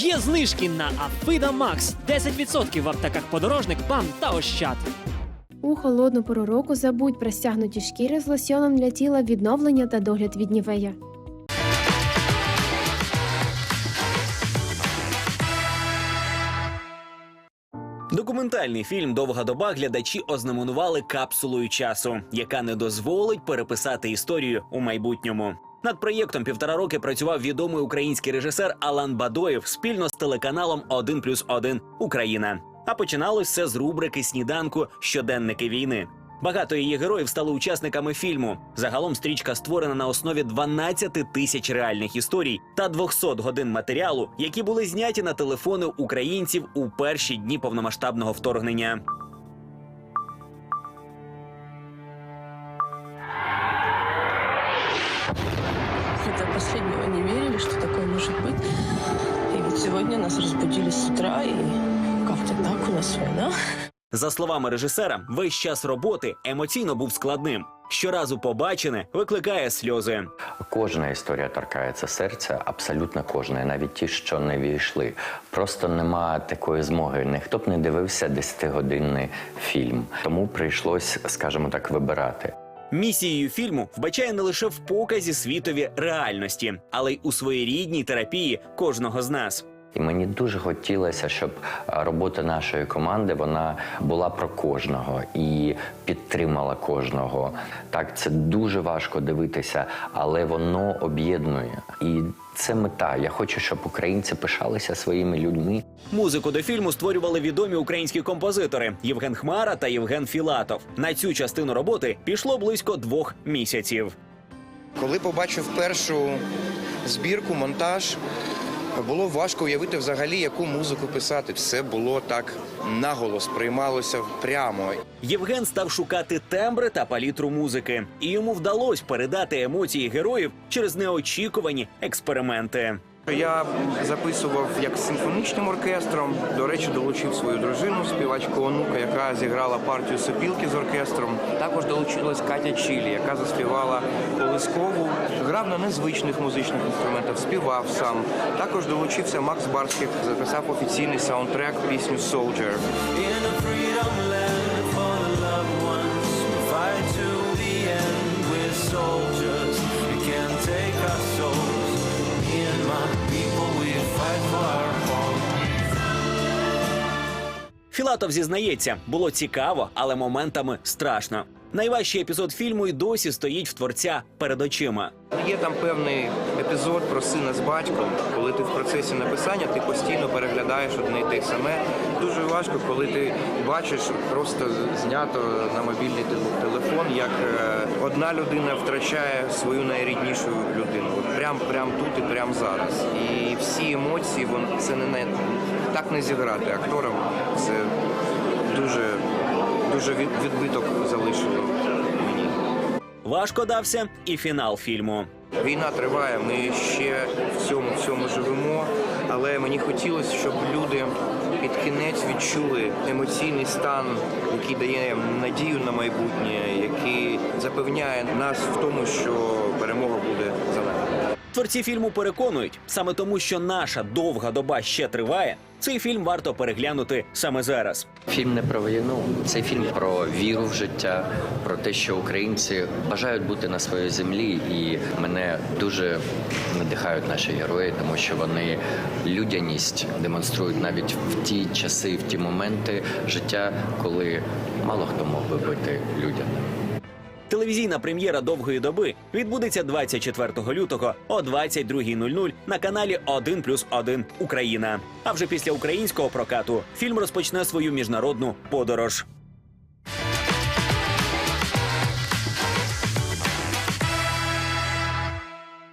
Є знижки на Афида Макс 10% в аптеках подорожник, ПАМ та Ощад. У холодну пору року забудь про стягнуті шкіри з лосьоном для тіла відновлення та догляд від нівея. Документальний фільм Довга доба глядачі ознаменували капсулою часу, яка не дозволить переписати історію у майбутньому. Над проєктом півтора роки працював відомий український режисер Алан Бадоєв спільно з телеканалом «1 плюс 1 Україна. А починалось все з рубрики сніданку Щоденники війни. Багато її героїв стали учасниками фільму. Загалом стрічка створена на основі 12 тисяч реальних історій та 200 годин матеріалу, які були зняті на телефони українців у перші дні повномасштабного вторгнення. Сегодня нас разбудили с утра, и как-то так у нас война. За словами режисера, весь час роботи емоційно був складним. Щоразу побачене викликає сльози. Кожна історія торкається серця, абсолютно кожна, навіть ті, що не війшли. Просто нема такої змоги. Ніхто б не дивився 10-годинний фільм. Тому прийшлось, скажімо так, вибирати. Місією фільму вбачає не лише в показі світові реальності, але й у своєрідній терапії кожного з нас. І мені дуже хотілося, щоб робота нашої команди вона була про кожного і підтримала кожного. Так, це дуже важко дивитися, але воно об'єднує. І це мета. Я хочу, щоб українці пишалися своїми людьми. Музику до фільму створювали відомі українські композитори Євген Хмара та Євген Філатов. На цю частину роботи пішло близько двох місяців. Коли побачив першу збірку, монтаж, було важко уявити взагалі, яку музику писати. Все було так наголос, приймалося прямо. Євген став шукати тембри та палітру музики, і йому вдалося передати емоції героїв через неочікувані експерименти. Я записував як з симфонічним оркестром. До речі, долучив свою дружину, співачку онука, яка зіграла партію сопілки з оркестром. Також долучилась Катя Чілі, яка заспівала колискову, грав на незвичних музичних інструментах, співав сам. Також долучився Макс Барських, записав офіційний саундтрек пісню Soldier. Філатов зізнається, було цікаво, але моментами страшно. Найважчий епізод фільму й досі стоїть в творця перед очима. Є там певний епізод про сина з батьком, коли ти в процесі написання ти постійно переглядаєш одне й те саме. Дуже важко, коли ти бачиш просто знято на мобільний телефон, як е, одна людина втрачає свою найріднішу людину. От прям, прям тут і прям зараз. І всі емоції, вон це не так не зіграти. Акторам це дуже, дуже відбиток залишило мені. Важко дався і фінал фільму. Війна триває, ми ще в цьому всьому живемо, але мені хотілося, щоб люди під кінець відчули емоційний стан, який дає надію на майбутнє, який запевняє нас в тому, що перемога буде за нами. Творці фільму переконують, саме тому, що наша довга доба ще триває. Цей фільм варто переглянути саме зараз. Фільм не про війну, цей фільм про віру в життя, про те, що українці бажають бути на своїй землі, і мене дуже надихають наші герої, тому що вони людяність демонструють навіть в ті часи, в ті моменти життя, коли мало хто мог би бути людяним. Телевізійна прем'єра довгої доби відбудеться 24 лютого о 22.00 на каналі 1 плюс 1 Україна. А вже після українського прокату фільм розпочне свою міжнародну подорож.